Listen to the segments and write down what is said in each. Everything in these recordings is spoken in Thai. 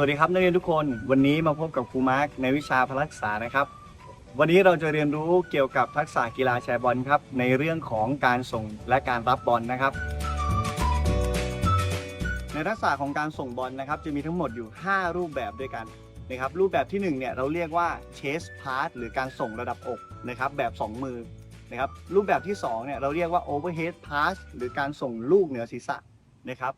วัสดีครับนักเรียนทุกคนวันนี้มาพบกับครูมาร์กในวิชาพละศึกษานะครับ วันนี้เราจะเรียนรู้เกี่ยวกับทักษะกีฬาแชร์บอลครับ ในเรื่องของการส่งและการรับบอลนะครับ ในทักษะของการส่งบอลนะครับ จะมีทั้งหมดอยู่ 5 รูปแบบด้วยกันนะครับ รูปแบบที่1เนี่ยเราเรียกว่า chest pass หรือการส่งระดับอกนะครับแบบ 2 มือนะครับรูปแบบที่2เนี่ยเราเรียกว่า overhead pass หรือการส่งลูกเหนือศีรษะ นะครับ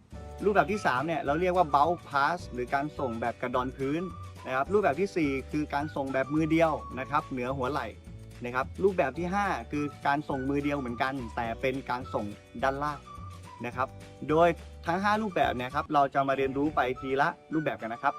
รูปแบบที่ 3เนี่ยเราเรียกว่า bounce pass หรือการส่งแบบกระดอนพื้นนะครับรูปแบบทีสี่ 4 คือการส่งแบบมือเดียวนะครับเหนือหัวไหล่นะครับรูปแบบที่ 5 คือการส่งมือเดียวเหมือนกัน แต่เป็นการส่งด้านล่างนะครับโดยทั้ง 5 รูปแบบเนี่ยครับเราจะมาเรียนรู้ไปทีละรูปแบบกันนะครับ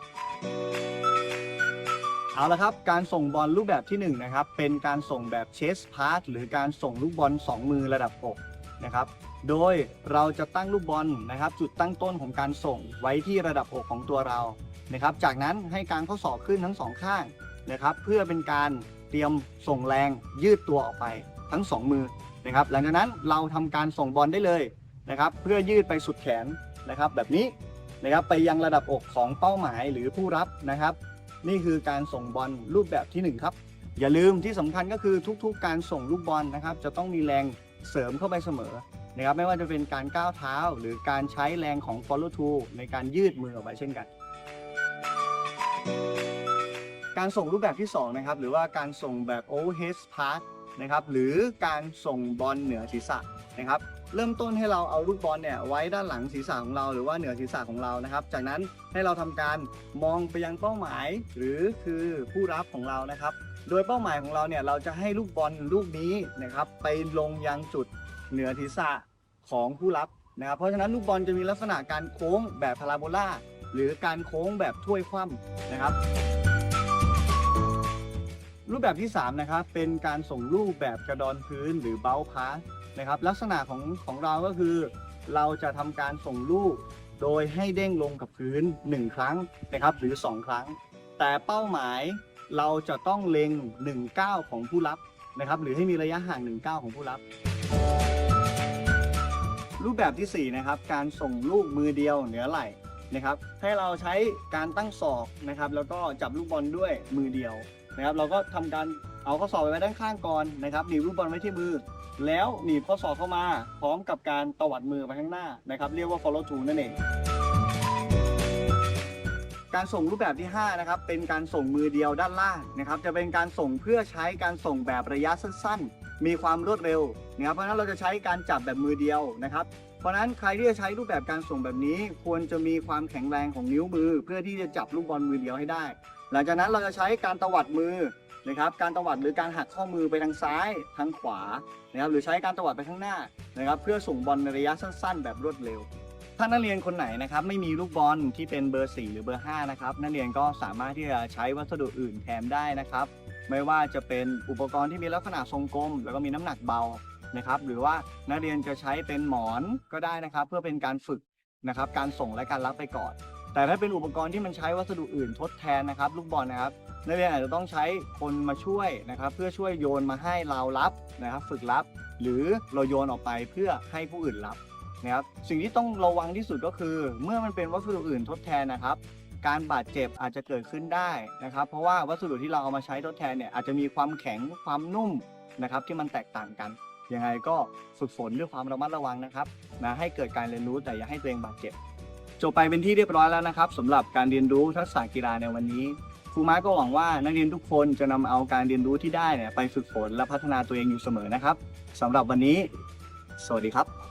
เอาละครับการส่งบอลรูปแบบที่1นะครับเป็นการส่งแบบเชสพาสหรือการส่งลูกบอล2มือระดับอก นะครับ โดยเราจะตั้งลูกบอลนะครับ จุดตั้งต้นของการส่งไว้ที่ระดับอกของตัวเรานะครับ จากนั้นให้การข้อศอกขึ้นทั้งสองข้างนะครับ เพื่อเป็นการเตรียมส่งแรงยืดตัวออกไปทั้ง 2 มือนะครับ หลังจากนั้นเราทำการส่งบอลได้เลยนะครับ เพื่อยืดไปสุดแขนนะครับ แบบนี้นะครับไปยังระดับอกของเป้าหมายหรือผู้รับนะครับ นี่คือการส่งบอลรูปแบบที่หนึ่งครับ อย่าลืมที่สำคัญก็คือทุกๆ การส่งลูกบอลนะครับ จะต้องมีแรง เสริมเข้าไปเสมอนะครับไม่ว่าจะเป็นการก้าวเท้า หรือการใช้แรงของ follow through ในการยืดมือออกไปเช่นกัน การส่งรูปแบบที่2นะครับหรือว่าการส่งแบบ overhead pass นะครับหรือการส่งบอลเหนือศีรษะนะครับเริ่มต้นให้เราเอาลูกบอลเนี่ยไว้ด้านหลังศีรษะของเราหรือว่าเหนือศีรษะของเรานะครับ จากนั้นให้เราทำการมองไปยังเป้าหมาย หรือคือผู้รับของเรานะครับ โดยเป้าหมายของเราเนี่ยเราจะให้ลูกบอลลูกนี้นะครับไปลงยังจุดเหนือศีรษะของผู้รับนะครับเพราะฉะนั้นลูกบอลจะมีลักษณะการโค้งแบบพาราโบลาหรือการโค้งแบบถ้วยคว่ำนะครับ รูปแบบที่3นะครับเป็นการส่งลูกแบบกระดอนพื้นหรือเบลพาสนะครับลักษณะของของเราก็คือ เราจะทำการส่งลูกโดยให้เด้งลงกับพื้น 1 ครั้งนะครับหรือ 2 ครั้ง แต่เป้าหมาย เราจะต้องเล็ง1ก้าวของผู้รับนะครับ หรือให้มีระยะห่าง1ก้าวของผู้รับ รูปแบบทีสี่4นะครับ การส่งลูกมือเดียวเหนือไหล่นะครับ ให้เราใช้การตั้งศอกนะครับ แล้วก็จับลูกบอลด้วยมือเดียวนะครับ เราก็ทำการเอาข้อศอกไปไว้ด้านข้างก่อนนะครับหนีบลูกบอลไว้ที่มือ แล้วหนีบข้อศอกเข้ามา พร้อมกับการตวัดมือไปข้างหน้านะครับ เรียกว่า follow through นั่นเอง การส่งรูปแบบที่ 5 นะครับ เป็นการส่งมือเดียวด้านล่างนะครับ จะเป็นการส่งเพื่อใช้การส่งแบบระยะสั้นๆ มีความรวดเร็วนะครับ เพราะฉะนั้นเราจะใช้การจับแบบมือเดียวนะครับ เพราะฉะนั้นใครที่จะใช้รูปแบบการส่งแบบนี้ ควรจะมีความแข็งแรงของนิ้วมือ เพื่อที่จะจับลูกบอลมือเดียวให้ได้ หลังจากนั้นเราจะใช้การตวัดมือนะครับ การตวัดหรือการหักข้อมือไปทางซ้ายทางขวานะครับ หรือใช้การตวัดไปข้างหน้านะครับ เพื่อส่งบอลในระยะสั้น ๆ แบบรวดเร็ว ถ้านักเรียนคนไหนนะครับไม่มีลูกบอลที่เป็นเบอร์ 4 หรือเบอร์ 5 นะครับนักเรียนก็สามารถที่จะใช้วัสดุอื่นแทนได้นะครับ ไม่ว่าจะเป็นอุปกรณ์ที่มีลักษณะทรงกลม แล้วก็มีน้ำหนักเบานะครับ หรือว่านักเรียนจะใช้เป็นหมอนก็ได้นะครับ เพื่อเป็นการฝึกนะครับ การส่งและการรับไปก่อน แต่ถ้าเป็นอุปกรณ์ที่มันใช้วัสดุอื่นทดแทนนะครับ ลูกบอลนะครับนักเรียนอาจจะต้องใช้คนมาช่วยนะครับ เพื่อช่วยโยนมาให้เรารับนะครับ ฝึกรับ หรือเราโยนออกไปเพื่อให้ผู้อื่นรับ นะครับสิ่งที่ต้องระวังที่สุดก็คือ เมื่อมันเป็นวัสดุอื่นทดแทนนะครับ การบาดเจ็บอาจจะเกิดขึ้นได้นะครับ เพราะว่าวัสดุที่เราเอามาใช้ทดแทนเนี่ยอาจจะมีความแข็งความนุ่มนะครับที่มันแตกต่างกันยังไงก็ฝึกฝนด้วยความระมัดระวังนะครับนะให้เกิดการเรียนรู้แต่อย่าให้ตัวเองบาดเจ็บจบไปเป็นที่เรียบร้อยแล้วนะครับสำหรับการเรียนรู้ทักษะกีฬาในวันนี้ครูมาก็หวังว่านักเรียนทุกคนจะนำเอาการเรียนรู้ที่ได้เนี่ยไปฝึกฝนและพัฒนาตัวเองอยู่เสมอนะครับสำหรับวันนี้ สวัสดีครับ